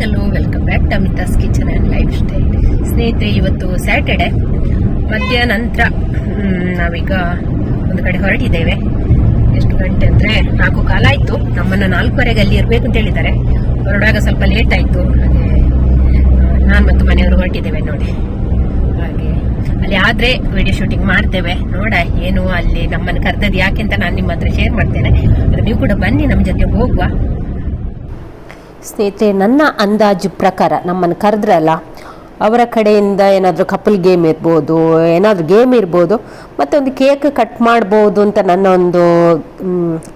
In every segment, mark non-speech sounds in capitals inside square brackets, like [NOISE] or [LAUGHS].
Hello welcome back Amitha's Kitchen and Lifestyle ಸ್ನೇಹಿತರೆ, ಇವತ್ತು Saturday ಮಧ್ಯಾಹ್ನ ನಂತರ ನಾವೀಗ ಒಂದು ಕಡೆ ಹೊರಟಿದ್ದೇವೆ. ಎಷ್ಟು ಗಂಟೆ ಅಂದರೆ ನಾಲ್ಕು ಕಾಲ ಆಯಿತು. ನಮ್ಮನ್ನು ನಾಲ್ಕುವರೆಗೆ ಅಲ್ಲಿ ಇರಬೇಕು ಅಂತ ಹೇಳಿದ್ದಾರೆ. ಹೊರಡುವಾಗ ಸ್ವಲ್ಪ ಲೇಟ್ ಆಯಿತು. ಹಾಗೆ ನಾನು ಮತ್ತು ಮನೆಯವರು ಹೊರಟಿದ್ದೇವೆ ನೋಡಿ. ಹಾಗೆ, ಅಲ್ಲಿ ಆದರೆ ವಿಡಿಯೋ ಶೂಟಿಂಗ್ ಮಾಡ್ತೇವೆ. ನೋಡ, ಏನು ಅಲ್ಲಿ ನಮ್ಮನ್ನು ಕರೆದದ್ದು ಯಾಕೆ ಅಂತ ನಾನು ನಿಮ್ಮ ಹತ್ರ ಶೇರ್ ಮಾಡ್ತೇನೆ. ನೀವು ಕೂಡ ಬನ್ನಿ ನಮ್ಮ ಜೊತೆ ಹೋಗುವ. ಸ್ನೇಹಿತರೆ, ನನ್ನ ಅಂದಾಜು ಪ್ರಕಾರ ನಮ್ಮನ್ನು ಕರೆದ್ರಲ್ಲ ಅವರ ಕಡೆಯಿಂದ ಏನಾದರೂ ಕಪಲ್ ಗೇಮ್ ಇರ್ಬೋದು, ಏನಾದರೂ ಗೇಮ್ ಇರ್ಬೋದು ಮತ್ತು ಒಂದು ಕೇಕ್ ಕಟ್ ಮಾಡ್ಬೋದು ಅಂತ ನನ್ನ ಒಂದು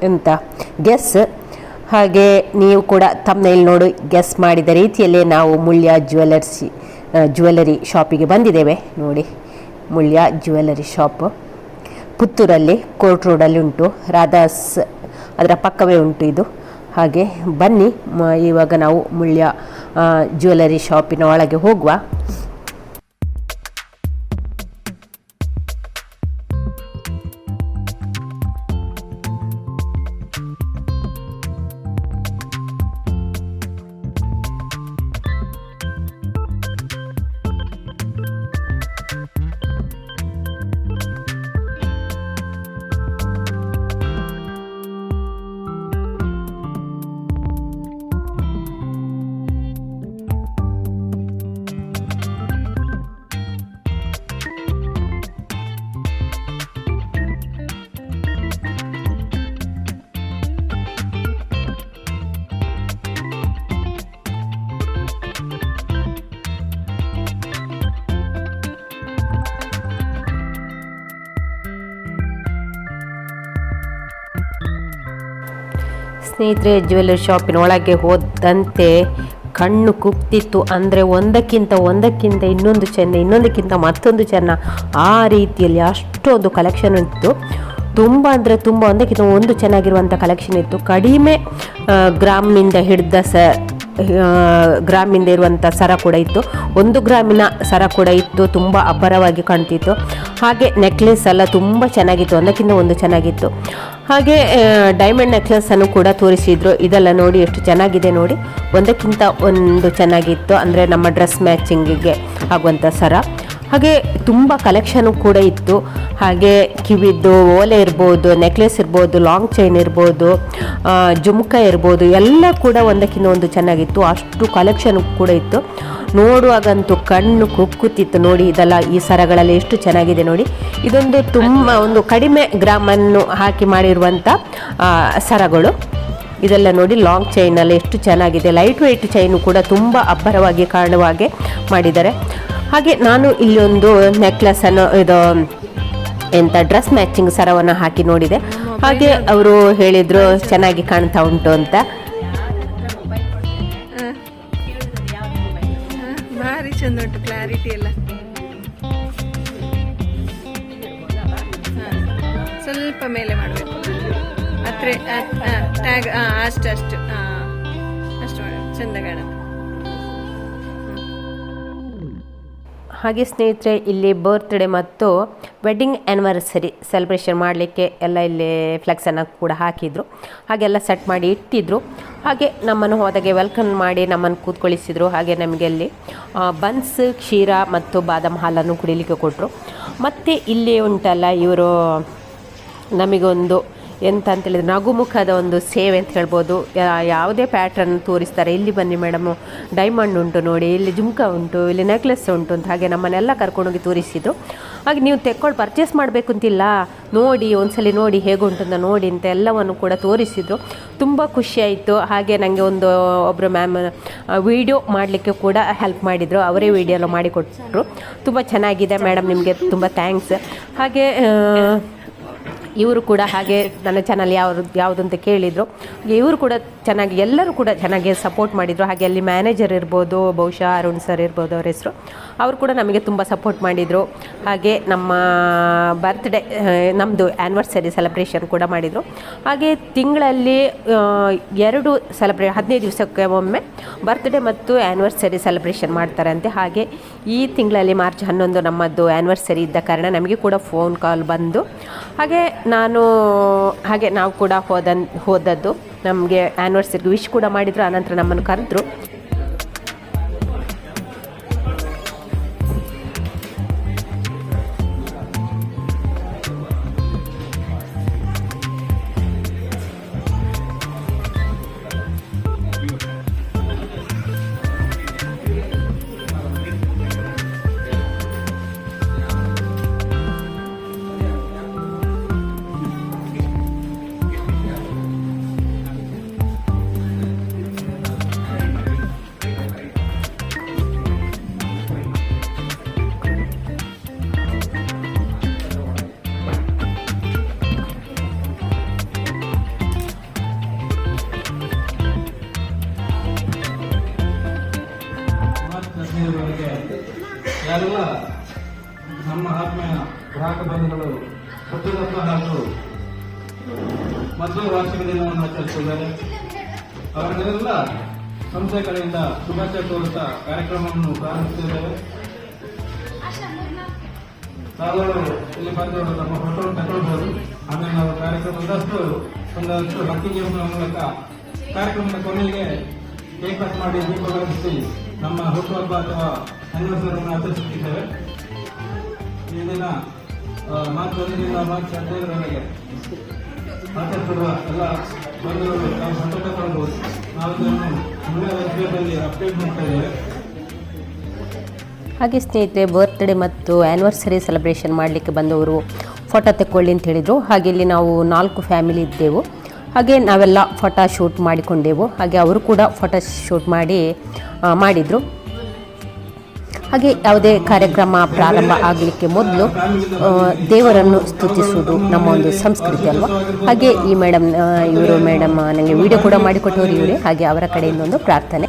ಎಂತ ಗೆಸ್ ಹಾಗೆ ನೀವು ಕೂಡ ತಮ್ಮನೇಲಿ ನೋಡಿ ಗೆಸ್ ಮಾಡಿದ ರೀತಿಯಲ್ಲೇ ನಾವು ಮುಳ್ಯ ಜ್ಯುವೆಲರ್ಸಿ ಜ್ಯುವೆಲರಿ ಶಾಪಿಗೆ ಬಂದಿದ್ದೇವೆ. ನೋಡಿ, ಮುಳ್ಯ ಜ್ಯುವೆಲರಿ ಶಾಪ್ ಪುತ್ತೂರಲ್ಲಿ ಕೋರ್ಟ್ ರೋಡಲ್ಲಿ ಉಂಟು. ರಾಧಾಸ್, ಅದರ ಪಕ್ಕವೇ ಉಂಟು ಇದು. ಹಾಗೆ ಬನ್ನಿ ಇವಾಗ ನಾವು ಮುಳ್ಯ ಜ್ಯುವೆಲರಿ ಶಾಪಿನ ಒಳಗೆ ಹೋಗುವ. ಸ್ನೇಹಿತರೆ ಜ್ಯುವೆಲ್ಲರಿ ಶಾಪಿನ ಒಳಗೆ ಹೋದಂತೆ ಕಣ್ಣು ಕುಕ್ತಿತ್ತು ಅಂದರೆ ಒಂದಕ್ಕಿಂತ ಒಂದಕ್ಕಿಂತ ಇನ್ನೊಂದು ಚೆನ್ನ ಇನ್ನೊಂದಕ್ಕಿಂತ ಮತ್ತೊಂದು ಚೆನ್ನ ಆ ರೀತಿಯಲ್ಲಿ ಅಷ್ಟೊಂದು ಕಲೆಕ್ಷನ್ ಇತ್ತು. ತುಂಬ ಅಂದರೆ ತುಂಬ ಒಂದಕ್ಕಿಂತ ಒಂದು ಚೆನ್ನಾಗಿರುವಂಥ ಕಲೆಕ್ಷನ್ ಇತ್ತು. ಕಡಿಮೆ ಗ್ರಾಮಿಂದ ಹಿಡಿದ ಸ ಗ್ರಾಮಿಂದ ಇರುವಂಥ ಸರ ಕೂಡ ಇತ್ತು. ಒಂದು ಗ್ರಾಮಿನ ಸರ ಕೂಡ ಇತ್ತು, ತುಂಬ ಅಬ್ಬರವಾಗಿ ಕಾಣ್ತಿತ್ತು. ಹಾಗೆ ನೆಕ್ಲೆಸ್ ಎಲ್ಲ ತುಂಬ ಚೆನ್ನಾಗಿತ್ತು, ಒಂದಕ್ಕಿಂತ ಒಂದು ಚೆನ್ನಾಗಿತ್ತು. ಹಾಗೆ ಡೈಮಂಡ್ ನೆಕ್ಲೆಸ್ ಅನ್ನು ಕೂಡ ತೋರಿಸಿದ್ರು. ಇದೆಲ್ಲ ನೋಡಿ ಎಷ್ಟು ಚೆನ್ನಾಗಿದೆ ನೋಡಿ. ಒಂದಕ್ಕಿಂತ ಒಂದು ಚೆನ್ನಾಗಿತ್ತು. ಅಂದರೆ ನಮ್ಮ ಡ್ರೆಸ್ ಮ್ಯಾಚಿಂಗಿಗೆ ಆಗುವಂಥ ಸರ. ಹಾಗೆ ತುಂಬ ಕಲೆಕ್ಷನು ಕೂಡ ಇತ್ತು. ಹಾಗೆ ಕಿವಿದ್ದು ಓಲೆ ಇರ್ಬೋದು ನೆಕ್ಲೆಸ್ ಇರ್ಬೋದು ಲಾಂಗ್ ಚೈನ್ ಇರ್ಬೋದು ಜುಮ್ಕ ಇರ್ಬೋದು, ಎಲ್ಲ ಕೂಡ ಒಂದಕ್ಕಿಂತ ಒಂದು ಚೆನ್ನಾಗಿತ್ತು. ಅಷ್ಟು ಕಲೆಕ್ಷನ್ ಕೂಡ ಇತ್ತು. ನೋಡುವಾಗಂತೂ ಕಣ್ಣು ಕುಕ್ಕುತ್ತಿತ್ತು ನೋಡಿ, ಇದೆಲ್ಲ ಈ ಸರಗಳಲ್ಲಿ ಎಷ್ಟು ಚೆನ್ನಾಗಿದೆ ನೋಡಿ. ಇದೊಂದು ತುಂಬ ಒಂದು ಕಡಿಮೆ ಗ್ರಾಮನ್ನು ಹಾಕಿ ಮಾಡಿರುವಂಥ ಸರಗಳು. ಇದೆಲ್ಲ ನೋಡಿ ಲಾಂಗ್ ಚೈನಲ್ಲಿ ಎಷ್ಟು ಚೆನ್ನಾಗಿದೆ. ಲೈಟ್ ವೆಯ್ಟ್ ಚೈನು ಕೂಡ ತುಂಬ ಅಬ್ಬರವಾಗಿ ಕಾಣುವ ಹಾಗೆ ಮಾಡಿದ್ದಾರೆ. ಹಾಗೆ ನಾನು ಇಲ್ಲೊಂದು ನೆಕ್ಲೆಸನ್ನು ಇದು, ಎಂತ ಡ್ರೆಸ್ ಮ್ಯಾಚಿಂಗ್ ಸರವನ್ನು ಹಾಕಿ ನೋಡಿದೆ. ಹಾಗೆ ಅವರು ಹೇಳಿದರು, ಚೆನ್ನಾಗಿ ಕಾಣ್ತಾ ಉಂಟು ಅಂತ. ಭಾರಿ ಉಂಟು ಕ್ಲಾರಿಟಿ ಎಲ್ಲ. ಸ್ವಲ್ಪ ಮೇಲೆ ಮಾಡಬೇಕು. ಟ್ಯಾಗ್ ಅಷ್ಟು ಅಷ್ಟು, ಹಾಂ, ಅಷ್ಟು ಚಂದ ಕಾಣುತ್ತೆ. ಹಾಗೆ ಸ್ನೇಹಿತರೆ, ಇಲ್ಲಿ ಬರ್ತ್ಡೇ ಮತ್ತು ವೆಡ್ಡಿಂಗ್ ಆ್ಯನಿವರ್ಸರಿ ಸೆಲೆಬ್ರೇಷನ್ ಮಾಡಲಿಕ್ಕೆ ಎಲ್ಲ ಇಲ್ಲಿ ಫ್ಲೆಕ್ಸನ್ನು ಕೂಡ ಹಾಕಿದರು. ಹಾಗೆಲ್ಲ ಸೆಟ್ ಮಾಡಿ ಇಟ್ಟಿದ್ರು. ಹಾಗೆ ನಮ್ಮನ್ನು ಹೋದಾಗೆ ವೆಲ್ಕಮ್ ಮಾಡಿ ನಮ್ಮನ್ನು ಕೂತ್ಕೊಳಿಸಿದರು. ಹಾಗೆ ನಮಗೆ ಅಲ್ಲಿ ಬನ್ಸ್ ಕ್ಷೀರ ಮತ್ತು ಬಾದಾಮ್ ಹಾಲನ್ನು ಕುಡಿಲಿಕ್ಕೆ ಕೊಟ್ಟರು ಮತ್ತು ಇಲ್ಲಿ ಉಂಟಲ್ಲ ಇವರು ನಮಗೊಂದು ಎಂತ ಅಂತ ಹೇಳಿದ್ರೆ ನಗುಮುಖದ ಒಂದು ಸೇವೆ ಅಂತ ಹೇಳ್ಬೋದು. ಯಾವುದೇ ಪ್ಯಾಟ್ರನ್ ತೋರಿಸ್ತಾರೆ. ಇಲ್ಲಿ ಬನ್ನಿ ಮೇಡಮ್ ಡೈಮಂಡ್ ಉಂಟು ನೋಡಿ, ಇಲ್ಲಿ ಜುಮ್ಕ ಉಂಟು, ಇಲ್ಲಿ ನೆಕ್ಲೆಸ್ ಉಂಟು ಅಂತ ಹಾಗೆ ನಮ್ಮನ್ನೆಲ್ಲ ಕರ್ಕೊಂಡೋಗಿ ತೋರಿಸಿದ್ದು ಹಾಗೆ ನೀವು ತೆಕ್ಕೊಂಡು ಪರ್ಚೇಸ್ ಮಾಡಬೇಕು ಅಂತಿಲ್ಲ. ನೋಡಿ, ಒಂದ್ಸಲಿ ನೋಡಿ ಹೇಗುಂಟು ಅಂತ ನೋಡಿ ಅಂತ ಎಲ್ಲವನ್ನು ಕೂಡ ತೋರಿಸಿದ್ರು. ತುಂಬ ಖುಷಿಯಾಯಿತು ಹಾಗೆ ನನಗೆ ಒಂದು ಒಬ್ಬರು ಮ್ಯಾಮ್ ವಿಡಿಯೋ ಮಾಡಲಿಕ್ಕೆ ಕೂಡ ಹೆಲ್ಪ್ ಮಾಡಿದರು. ಅವರೇ ವಿಡಿಯೋ ಮಾಡಿಕೊಟ್ರು. ತುಂಬ ಚೆನ್ನಾಗಿದೆ ಮೇಡಮ್ ನಿಮಗೆ ತುಂಬ ಥ್ಯಾಂಕ್ಸ್ ಹಾಗೆ ಇವರು ಕೂಡ ಹಾಗೆ ನನ್ನ ಚಾನಲ್ ಯಾವ ಯಾವುದು ಅಂತ ಕೇಳಿದರು. ಇವರು ಕೂಡ ಚೆನ್ನಾಗಿ ಎಲ್ಲರೂ ಕೂಡ ಚೆನ್ನಾಗಿ ಸಪೋರ್ಟ್ ಮಾಡಿದರು. ಹಾಗೆ ಅಲ್ಲಿ ಮ್ಯಾನೇಜರ್ ಇರ್ಬೋದು, ಬಹುಶಃ ಅರುಣ್ ಸರ್ ಇರ್ಬೋದು ಅವ್ರ ಹೆಸರು. ಅವರು ಕೂಡ ನಮಗೆ ತುಂಬ ಸಪೋರ್ಟ್ ಮಾಡಿದರು. ಹಾಗೆ ನಮ್ಮ ಬರ್ತ್ಡೇ ನಮ್ಮದು ಆ್ಯನಿವರ್ಸರಿ ಸೆಲೆಬ್ರೇಷನ್ ಕೂಡ ಮಾಡಿದರು. ಹಾಗೆ ತಿಂಗಳಲ್ಲಿ ಎರಡು ಸೆಲೆಬ್ರೇ ಹದಿನೈದು ದಿವಸಕ್ಕೆ ಒಮ್ಮೆ ಬರ್ತ್ಡೇ ಮತ್ತು ಆ್ಯನಿವರ್ಸರಿ ಸೆಲೆಬ್ರೇಷನ್ ಮಾಡ್ತಾರಂತೆ. ಹಾಗೆ ಈ ತಿಂಗಳಲ್ಲಿ ಮಾರ್ಚ್ ಹನ್ನೊಂದು ನಮ್ಮದು ಆ್ಯನಿವರ್ಸರಿ ಇದ್ದ ಕಾರಣ ನಮಗೆ ಕೂಡ ಫೋನ್ ಕಾಲ್ ಬಂದು. ಹಾಗೆ ನಾನು, ಹಾಗೆ ನಾವು ಕೂಡ ಹೋದ ಹೋದದ್ದು. ನಮಗೆ ಆ್ಯನಿವರ್ಸರಿಗೆ ವಿಶ್ ಕೂಡ ಮಾಡಿದರು ಆನಂತರ ನಮ್ಮನ್ನು ಕರೆದ್ರು. ಸಂಸ್ಥೆ ಕಡೆಯಿಂದ ಶುಭಾಶಯ ತೋರುತ್ತಾ ಕಾರ್ಯಕ್ರಮವನ್ನು ಪ್ರಾರಂಭಿಸಿದ್ದೇವೆ ಸಾಧಾರಣ ಇಲ್ಲಿ ಬಂದವರು ತಮ್ಮ ಫೋಟೋ ತಗೊಳ್ಬಹುದು ಆಮೇಲೆ ನಾವು ಕಾರ್ಯಕ್ರಮದಷ್ಟು ಒಂದಷ್ಟು ಭಕ್ತಿ ಜೀವನ ಮೂಲಕ ಕಾರ್ಯಕ್ರಮದ ಕೊನೆಗೆ ಕೇಕ್ ಕಟ್ ಮಾಡಿ ದೀಪ ಬೆಳಗಿಸಿ ನಮ್ಮ ಹುಟ್ಟುಹಬ್ಬ ಅಥವಾ ಅನಿವರ್ಸರಿಯನ್ನು ಆಚರಿಸುತ್ತಿದ್ದೇವೆ. ಈ ದಿನ ಮಾರ್ಚ್ ಒಂದರಿಂದ ಮಾರ್ಚ್ ಹದಿನೈದರವರೆಗೆ ಆಚರಿಸಿರುವ ಎಲ್ಲ ನಾವು ನಾವು ಇದನ್ನು ಅಪ್ಡೇಟ್ ಮಾಡ್ತಾ ಇದ್ದೇವೆ ಹಾಗೆ ಸ್ನೇಹಿತರೆ ಬರ್ತ್ಡೇ ಮತ್ತು ಆ್ಯನಿವರ್ಸರಿ ಸೆಲೆಬ್ರೇಷನ್ ಮಾಡಲಿಕ್ಕೆ ಬಂದವರು ಫೋಟೋ ತೆಕ್ಕೊಳ್ಳಿ ಅಂತ ಹೇಳಿದರು. ಹಾಗೆ ಇಲ್ಲಿ ನಾವು ನಾಲ್ಕು ಫ್ಯಾಮಿಲಿ ಇದ್ದೆವು. ಹಾಗೆ ನಾವೆಲ್ಲ ಫೋಟೋ ಶೂಟ್ ಮಾಡಿಕೊಂಡೆವು. ಹಾಗೆ ಅವರು ಕೂಡ ಫೋಟೋ ಶೂಟ್ ಮಾಡಿ ಮಾಡಿದರು. ಹಾಗೆ ಯಾವುದೇ ಕಾರ್ಯಕ್ರಮ ಪ್ರಾರಂಭ ಆಗಲಿಕ್ಕೆ ಮೊದಲು ದೇವರನ್ನು ಸ್ತುತಿಸುವುದು ನಮ್ಮ ಒಂದು ಸಂಸ್ಕೃತಿ ಅಲ್ವಾ? ಹಾಗೆ ಈ ಮೇಡಮ್ ಇವರು ಮೇಡಮ್ ನನಗೆ ವಿಡಿಯೋ ಕೂಡ ಮಾಡಿಕೊಟ್ಟವರು ಇವರೇ. ಹಾಗೆ ಅವರ ಕಡೆಯಿಂದ ಒಂದು ಪ್ರಾರ್ಥನೆ.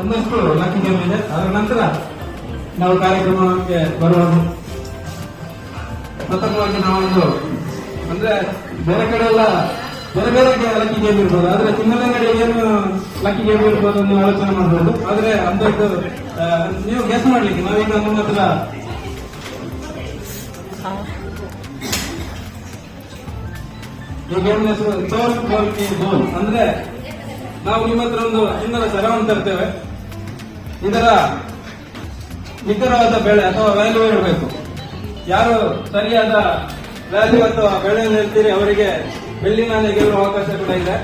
ಒಂದಷ್ಟು ಲಕ್ಕಿ ಗೇಮ್ ಇದೆ ಅದರ ನಂತರ ನಾವು ಕಾರ್ಯಕ್ರಮಕ್ಕೆ ಬರೋದು ಪ್ರಥಮವಾಗಿ ನಾವೊಂದು ಅಂದ್ರೆ ಬೇರೆ ಕಡೆ ಎಲ್ಲ ಬೇರೆ ಬೇರೆ ಲಕ್ಕಿ ಗೇಮ್ ಇರ್ಬೋದು. ಆದ್ರೆ ಕಡೆ ಏನು ಲಕ್ಕಿ ಗೇಮ್ ಇರ್ಬೋದು ನೀವು ಆಲೋಚನೆ ಮಾಡ್ಬೋದು. ಆದ್ರೆ ಅಂತದ್ದು ನೀವು ಗೆಸ್ ಮಾಡ್ಲಿಕ್ಕೆ ನಾವೀಗ ನಮ್ಮ ಹತ್ರ ಹೆಸರು ಅಂದ್ರೆ ನಾವು ನಿಮ್ಮ ಹತ್ರ ಒಂದು ಚಿನ್ನದ ಸರವನ್ನು ತರ್ತೇವೆ. ಇದರ ನಿಖರವಾದ ಬೆಳೆ ಅಥವಾ ವ್ಯಾಲ್ಯೂ ಇರಬೇಕು. ಯಾರು ಸರಿಯಾದ ವ್ಯಾಲ್ಯೂ ಅಥವಾ ಬೆಳೆ ಹೇಳ್ತೀರಿ ಅವರಿಗೆ ಬೆಳ್ಳಿ ಗೆಲ್ಲುವ ಅವಕಾಶ ಕೂಡ ಇದೆ.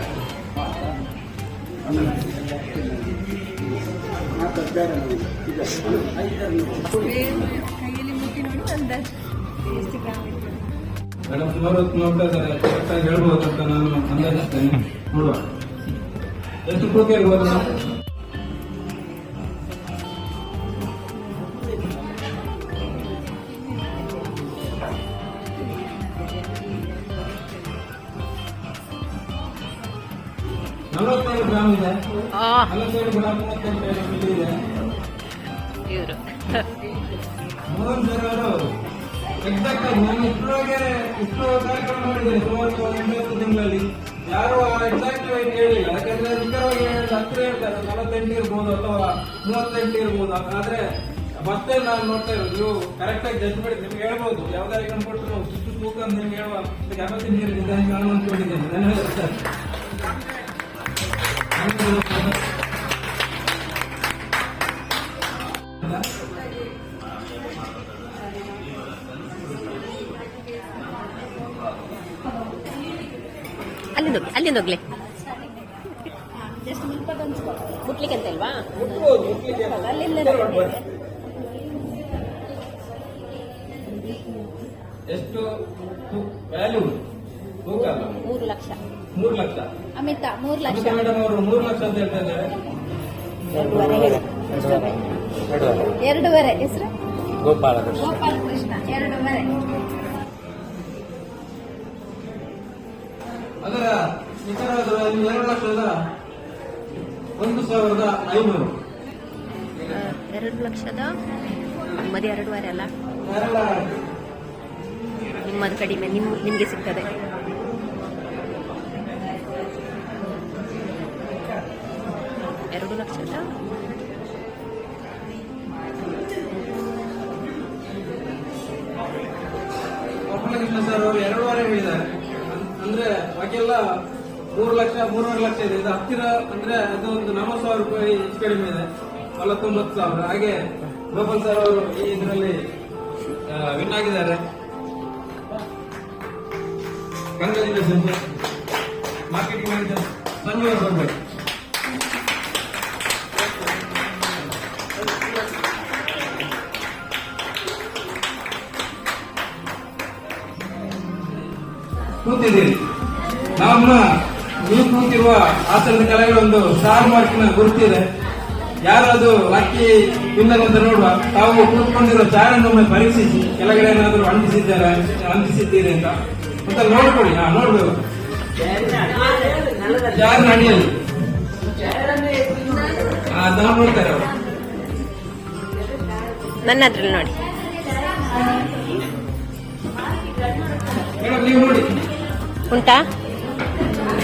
ಮೇಡಮ್, ಸುಮಾರು ಹೊತ್ತು ನೋಡ್ತಾ ಇದ್ದಾರೆ. ಹೇಳ್ಬೋದು ಅಂತ ನಾನು ಅಂದಾಜಿಸ್ತೇನೆ. ನೋಡುವ. ಎಷ್ಟು ತೂಕ ಇರ್ಬೋದು ಇವರು ಎಕ್ಸಾಕ್ಟ್ ನಾನು ಇಷ್ಟರೊಳಗೆ ಇಷ್ಟು ಕಾರ್ಯಕ್ರಮ ಮಾಡಿದ್ದೇನೆ ತಿಂಗಳಲ್ಲಿ ಯಾರು ಎಕ್ಸಾಕ್ಟ್ ಆಗಿ ಹೇಳಿಲ್ಲ ಯಾಕಂದ್ರೆ ನಿಖರವಾಗಿ ಹೇಳ್ತಾರೆ ನಲವತ್ತೆಂಟು ಇರ್ಬೋದು ಅಥವಾ ಮೂವತ್ತೆಂಟು ಇರ್ಬೋದು ಆದ್ರೆ ಮತ್ತೆ ನಾನು ನೋಡ್ತಾ ಇರೋದು ನೀವು ಕರೆಕ್ಟ್ ಆಗಿ ಜಡ್ಜ್ ಮಾಡಿ ನಿಮ್ಗೆ ಹೇಳ್ಬೋದು ಯಾವ ಕೊಟ್ಟರು ತೂಕ ಅಂತ ನಿಮ್ಗೆ ಹೇಳುವ ಯಾವತ್ತಿನ ನೀರು ಧನ್ಯವಾದ ಅಲ್ಲಿಂದ ಹೋಗ್ಲಿ. ಮುಟ್ಲಿಕ್ಕೆ ಅಂತ ಎಷ್ಟು? ವ್ಯಾಲ್ಯೂ ಅಲ್ಲ ಮೂರು ಲಕ್ಷ. ಮೂರು ಲಕ್ಷ. ಅಮಿತಾ ಮೂರು ಲಕ್ಷ. ಮೇಡಮ್ ಅವರು ಮೂರು ಲಕ್ಷ ಅಂತ ಹೇಳ್ತಾ ಇದ್ದಾರೆ ಎರಡೂವರೆ. ಹೆಸರು ಗೋಪಾಲ ಹೆಸರು? ಗೋಪಾಲಕೃಷ್ಣ. ಗೋಪಾಲಕೃಷ್ಣ. ಎರಡೂವರೆ. ಅದರ value ಎರಡು ಲಕ್ಷದ ಒಂದು ಸಾವಿರದ ಐನೂರು. ಎರಡು ಲಕ್ಷದ ಮದಿ ಎರಡೂವರೆ ಅಲ್ಲ? ನಿಮ್ಮದು ಕಡಿಮೆ ನಿಮ್ ನಿಮಗೆ ಸಿಗ್ತದೆ. ಎರಡು ಲಕ್ಷ ಲಕ್ಷ ಮೂರುವರೆ ಲಕ್ಷ ಇದೆ. ಇದು ಹತ್ತಿರ ಅಂದ್ರೆ ಅದು ಒಂದು ನಲವತ್ತು ಸಾವಿರ ರೂಪಾಯಿ ಹೆಚ್ಚು ಕಡಿಮೆ ಇದೆ. ನಲವತ್ತೊಂಬತ್ತು ಸಾವಿರ. ಹಾಗೆ ಗೋಪಾಲ್ ಸರ್ ಅವರು ಈ ಇದರಲ್ಲಿ ವಿನ್ ಆಗಿದ್ದಾರೆ. ಕಂಗ್ರಾಚುಲೇಷನ್ ಮಾರ್ಕೆಟಿಂಗ್ ಮ್ಯಾನೇಜರ್ ಸಂಜೀವ ಕೂತಿದ್ದೀರಿ. ನಮ್ಮ ನೀವು ಕೂತಿರುವ ಆಸನದ ಕಲೆಗಳ ಒಂದು ಸ್ಟಾರ್ ಮಾರ್ಕಿನ ಗುರುತಿದೆ ಯಾರು ಅದು ಲಕ್ಕಿ ವಿನ್ನರ್ ಅಂತ ನೋಡುವ ತಾವು ಕೂತ್ಕೊಂಡಿರೋ ಚಾರನ್ನೊಮ್ಮೆ ಪರೀಕ್ಷಿಸಿ ಕೆಳಗಡೆ ಏನಾದರೂ ಅಂಟಿಸಿದ್ದಾರೆ ಅಂಟಿಸಿದ್ದೀರಿ ಅಂತ. ಅಂತ ನೋಡ್ಕೊಳ್ಳಿ ಹಾ ನೋಡ್ಬೇಕು. ಯಾರು ಅಡಿಯಲ್ಲಿ ಅದನ್ನು ನೋಡ್ತಾರೆ ಅವರು. ನನ್ನ ಅದ್ರಲ್ಲಿ ನೋಡಿ ನೀವು ನೋಡಿ. ಉಂಟಾ?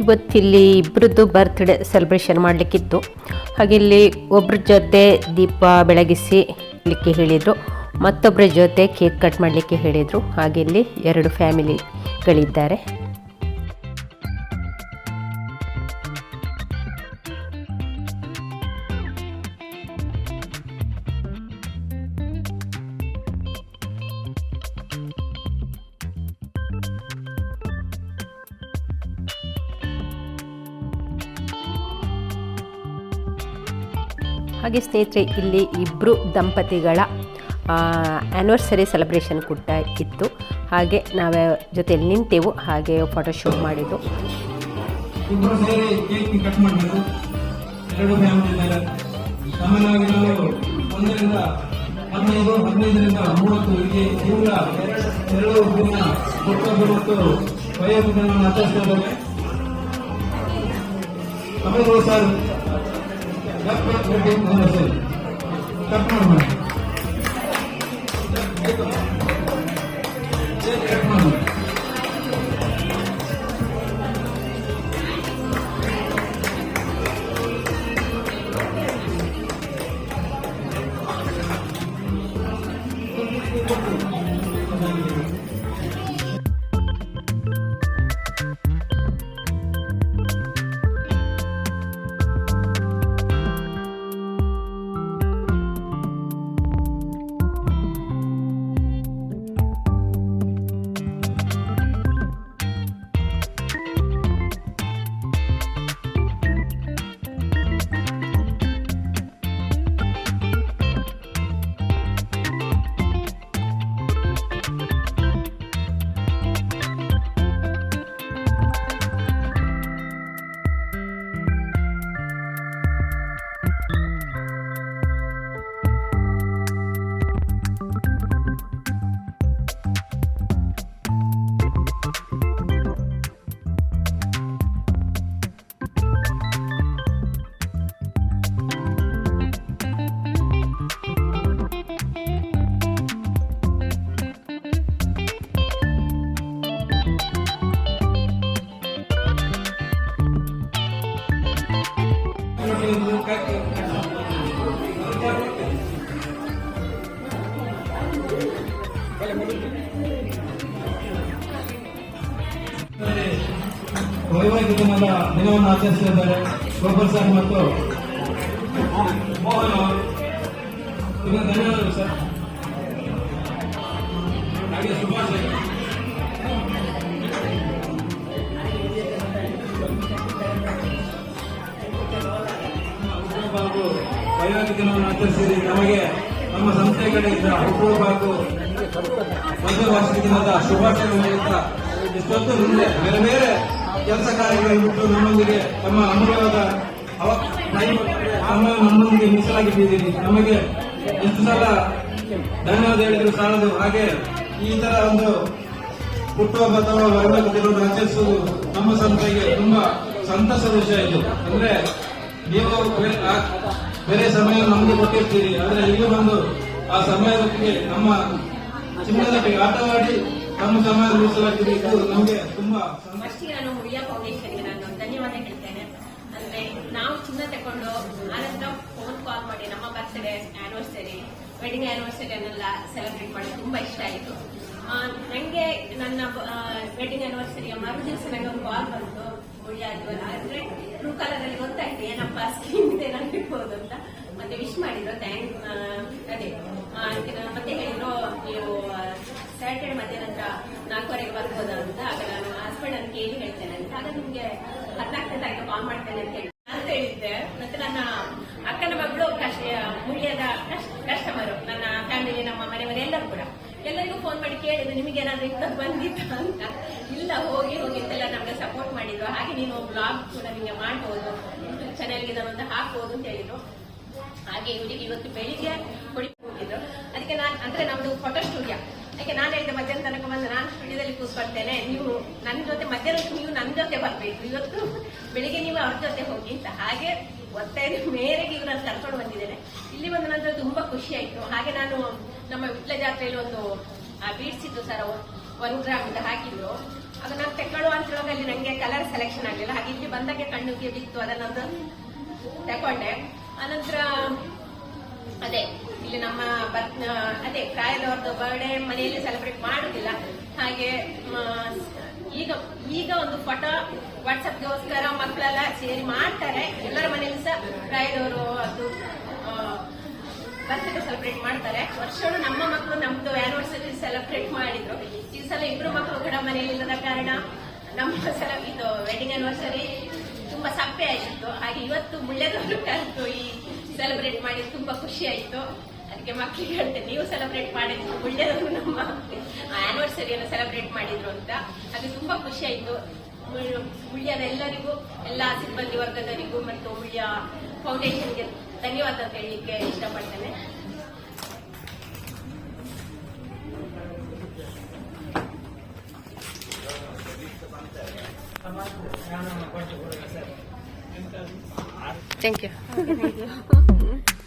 ಇವತ್ತಿಲ್ಲಿ ಇಬ್ಬರದ್ದು ಬರ್ತ್ಡೇ ಸೆಲೆಬ್ರೇಷನ್ ಮಾಡಲಿಕ್ಕಿತ್ತು. ಹಾಗೆ ಇಲ್ಲಿ ಒಬ್ಬರ ಜೊತೆ ದೀಪ ಬೆಳಗಿಸಿ ಲಿಕ್ಕೆ ಹೇಳಿದರು. ಮತ್ತೊಬ್ಬರ ಜೊತೆ ಕೇಕ್ ಕಟ್ ಮಾಡಲಿಕ್ಕೆ ಹೇಳಿದರು. ಹಾಗೆ ಇಲ್ಲಿ ಎರಡು ಫ್ಯಾಮಿಲಿಗಳಿದ್ದಾರೆ ಹಾಗೆ ಸ್ನೇಹಿತರೆ, ಇಲ್ಲಿ ಇಬ್ಬರು ದಂಪತಿಗಳ ಆ್ಯನಿವರ್ಸರಿ ಸೆಲೆಬ್ರೇಷನ್ ಕೂಡ ಇತ್ತು. ಹಾಗೆ ನಾವೇ ಜೊತೆಯಲ್ಲಿ ನಿಂತೆವು, ಹಾಗೆ ಫೋಟೋಶೂಟ್ ಮಾಡಿದ್ದು. ಹದಿನೈದು, ಹದಿನೈದರಿಂದ ಮೂವತ್ತು ಎರಡು ದಿನ ಸರ್ ಕಟ್ ಮಾಡಿ ದಿನವನ್ನು ಆಚರಿಸಲಿದ್ದಾರೆ ಗೋಬರ್ ಸರ್ ಮತ್ತು ಮೋಹನ್ ಅವರು. ಧನ್ಯವಾದಗಳು ಸರ್. ಹಾಗೆ ಶುಭಾಶಯ. ದಿನವನ್ನು ಆಚರಿಸಿರಿ. ನಮಗೆ ನಮ್ಮ ಸಂಸ್ಥೆ ಕಡೆಯಿಂದ ಹುಟ್ಟುಹಬ್ಬ ಹಾಗೂ ಮಧ್ಯ ವಾರ್ಷಿಕ ದಿನದ ಶುಭಾಶಯ ಇಷ್ಟೊತ್ತು ಮುಂದೆ ಬೇರೆ ಬೇರೆ ಕೆಲಸ ಕಾರ್ಯಗಳನ್ನು ಬಿಟ್ಟು ನಮ್ಮೊಂದಿಗೆ ತಮ್ಮ ಅಮೂಲ್ಯವಾದ ನಮ್ಮೊಂದಿಗೆ ಮೀಸಲಾಗಿಟ್ಟಿದ್ದೀರಿ ನಮಗೆ ಎಷ್ಟು ಸಲ ಧನ್ಯವಾದ ಹೇಳಿದ್ರು ಸಾಲದು. ಹಾಗೆ ಈ ತರ ಒಂದು ಹುಟ್ಟುಹಬ್ಬ ಅಥವಾ ವರ್ಗ ದಿನವನ್ನು ಆಚರಿಸುವುದು ನಮ್ಮ ಸಂಸ್ಥೆಗೆ ತುಂಬಾ ಸಂತಸದ ವಿಷಯ ಇದು. ಅಂದ್ರೆ ನೀವು ಬೇರೆ- ಸಮಯ ನಮಗೆ ಕೊಟ್ಟಿರ್ತೀರಿ. ಆದ್ರೆ ಈಗ ಬಂದು ಆ ಸಮಯದೊಟ್ಟಿಗೆ ನಮ್ಮ ಚಿನ್ನದೊಟ್ಟಿಗೆ ಆಟವಾಡಿ ನಮ್ಮ ಸಮಯ ಇದು ನಮಗೆ ತುಂಬಾ ಫಸ್ಟ್ ನಾನು ಮುಳಿಯಾ ಫೌಂಡೇಶನ್ಗೆ ನಾನು ಧನ್ಯವಾದ ಹೇಳ್ತೇನೆ. ಅಂದ್ರೆ ನಾವು ಚಿನ್ನ ತಕೊಂಡು ಆನಂತರ ಫೋನ್ ಕಾಲ್ ಮಾಡಿ ನಮ್ಮ ಬರ್ತ್ಡೇ ಆನಿವರ್ಸರಿ ವೆಡ್ಡಿಂಗ್ ಆನಿವರ್ಸರಿಯನ್ನೆಲ್ಲ ಸೆಲೆಬ್ರೇಟ್ ಮಾಡಿ ತುಂಬಾ ಇಷ್ಟ ಆಯಿತು. ನನಗೆ ನನ್ನ ವೆಡ್ಡಿಂಗ್ ಆನಿವರ್ಸರಿಯ ಮರು ದಿವಸ ನನಗೆ ಒಂದು ಕಾಲ್ ಬಂತು ಮುಳಿಯಾ ಜ್ವರ ಅಂದ್ರೆ ಟ್ರೂ ಕಲರ್ ಅಲ್ಲಿ ಗೊತ್ತಾಯ್ತು ಏನಪ್ಪ ಸ್ಕೀಮ್ ಇದೆ ನಾನು ಇರ್ಬೋದು ಅಂತ. ಮತ್ತೆ ವಿಶ್ ಮಾಡಿದ್ರು ಥ್ಯಾಂಕ್ ಅದೇ ಮತ್ತೆ ಹೇಳಿದ್ರು, ನೀವು ಸ್ಯಾಟರ್ಡೆ ಮಧ್ಯಾಹ್ನ ನಾಲ್ಕುವರೆಗೆ ಬರ್ಬೋದಾ ಅಂತ ಆಗ ನಾನು ಹಸ್ಬೆಂಡ್ ಅನ್ನು ಕೇಳಿ ಆಗ ನಿಮ್ಗೆ ಹದಿನಾಲ್ಕನೇ ತಾರೀಕು ಕಾಲ್ ಮಾಡ್ತೇನೆ ಅಂತ ಹೇಳಿ. ಅಂತ ಹೇಳಿದ್ದೆ ಮತ್ತೆ ನನ್ನ ಅಕ್ಕನ ಮಗಳು ಕಷ್ಟ ಮುಳಿಯದ ಕಸ್ಟಮರು ನನ್ನ ಫ್ಯಾಮಿಲಿ ನಮ್ಮ ಮನೆಯವರು ಎಲ್ಲರೂ ಕೂಡ. ಎಲ್ಲರಿಗೂ ಫೋನ್ ಮಾಡಿ ಕೇಳಿದ್ರು ನಿಮಗೆ ಏನಾದ್ರು ಇಂಥದ್ದು ಬಂದಿತ್ತ ಅಂತ. ಇಲ್ಲ, ಹೋಗಿ ಹೋಗಿ ಅಂತೆಲ್ಲ ನಮ್ಗೆ ಸಪೋರ್ಟ್ ಮಾಡಿದ್ರು ಹಾಗೆ ನೀನು ಬ್ಲಾಗ್ ಕೂಡ ನಿಮಗೆ ಮಾಡ್ಬೋದು ಚಾನೆಲ್ಗೆ ಇದನ್ನೊಂದು ಹಾಕ್ಬೋದು ಅಂತ ಹೇಳಿದ್ರು. ಹಾಗೆ ಇವರಿಗೆ ಇವತ್ತು ಬೆಳಿಗ್ಗೆ ಹೊಡಿ ಹೋಗಿದ್ರು ಅದಕ್ಕೆ ನಾನು ಅಂದ್ರೆ ನಮ್ದು ಫೋಟೋ ಸ್ಟುಡಿಯೋ ಅದಕ್ಕೆ ನಾನು ಹೇಳಿದೆ ಮಧ್ಯಾಹ್ನ ತನಕ ಬಂದು ನಾನು ಸ್ಟುಡಿಯೋದಲ್ಲಿ ಕೂತ್ಕೊಳ್ತೇನೆ ನೀವು ನನ್ನ ಜೊತೆ ಮಧ್ಯಾಹ್ನ ನೀವು ನನ್ನ ಜೊತೆ ಬರ್ಬೇಕು. ಇವತ್ತು ಬೆಳಿಗ್ಗೆ ನೀವು ಅವ್ರ ಜೊತೆ ಹೋಗಿ ಅಂತ ಹಾಗೆ ಒತ್ತಾಯದ ಮೇರೆಗೆ ನಾನು ಕರ್ಕೊಂಡು ಬಂದಿದ್ದೇನೆ ಇಲ್ಲಿ ಬಂದ ನಂತರ ತುಂಬಾ ಖುಷಿ ಆಯ್ತು. ಹಾಗೆ ನಾನು ನಮ್ಮ ವಿಟ್ಲ ಜಾತ್ರೆಯಲ್ಲಿ ಒಂದು ಬೀಡ್ಸ್ ಇತ್ತು ಸರ್ ಒನ್ ಗ್ರಾಮ್ ಅಂತ ಹಾಕಿದ್ರು. ಅದು ನಾನು ತೆಕ್ಕೊಳ್ಳುವ ಅಂತ ಅಲ್ಲಿ ನಂಗೆ ಕಲರ್ ಸೆಲೆಕ್ಷನ್ ಆಗಲಿಲ್ಲ. ಹಾಗೆ ಇಲ್ಲಿ ಬಂದಾಗೆ ಕಣ್ಣಿಗೆ ಬಿತ್ತು ಅದನ್ನೊಂದು ತಕೊಂಡೆ ಅನಂತರ ಅದೇ, ಇಲ್ಲಿ ನಮ್ಮ ಅದೇ ಪ್ರಾಯದವ್ರದ್ದು ಬರ್ಡೇ ಮನೆಯಲ್ಲಿ ಸೆಲೆಬ್ರೇಟ್ ಮಾಡುದಿಲ್ಲ. ಹಾಗೆ ಈಗ ಈಗ ಒಂದು ಫೋಟೋ ವಾಟ್ಸಪ್ಗೋಸ್ಕರ ಮಕ್ಕಳೆಲ್ಲ ಸೇರಿ ಮಾಡ್ತಾರೆ. ಎಲ್ಲರ ಮನೆಯಲ್ಲಿ ಸಹ ಪ್ರಾಯದವರು ಅದು ಬರ್ತ್ಡೇ ಸೆಲೆಬ್ರೇಟ್ ಮಾಡ್ತಾರೆ. ವರ್ಷಗಳು ನಮ್ಮ ಮಕ್ಕಳು ನಮ್ದು ಆನಿವರ್ಸರಿ ಸೆಲೆಬ್ರೇಟ್ ಮಾಡಿದ್ರು. ಈ ಸಲ ಇಬ್ರು ಮಕ್ಕಳು ಕೂಡ ಮನೆಯಲ್ಲಿ ಇಲ್ಲದ ಕಾರಣ ನಮ್ಮ ಸಲ ಇದು ವೆಡ್ಡಿಂಗ್ ಆನಿವರ್ಸರಿ ತುಂಬಾ ಸಪ್ಪೆ ಆಗಿತ್ತು. ಹಾಗೆ ಇವತ್ತು ಮುಳ್ಳೆದವರು ಕಲಿತು ಈ ಸೆಲೆಬ್ರೇಟ್ ಮಾಡಿ ತುಂಬಾ ಖುಷಿ ಆಯ್ತು. ಅದಕ್ಕೆ ಮಕ್ಕಳಿಗೆ ಹೇಳ್ತೇನೆ ನೀವು ಸೆಲೆಬ್ರೇಟ್ ಮಾಡಿದ್ರು ಮುಳ್ಳೆದವರು ನಮ್ಮ ಆನಿವರ್ಸರಿಯನ್ನು ಸೆಲೆಬ್ರೇಟ್ ಮಾಡಿದ್ರು ಅಂತ. ಅದು ತುಂಬಾ ಖುಷಿ ಆಯ್ತು. ಮುಳ್- ಎಲ್ಲರಿಗೂ ಎಲ್ಲ ಸಿಬ್ಬಂದಿ ವರ್ಗದವರಿಗೂ ಮತ್ತು ಉಳ್ಯ ಫೌಂಡೇಶನ್ಗೆ ಧನ್ಯವಾದ ಅಂತ ಹೇಳಲಿಕ್ಕೆ ಇಷ್ಟಪಡ್ತೇನೆ. Thank you [LAUGHS]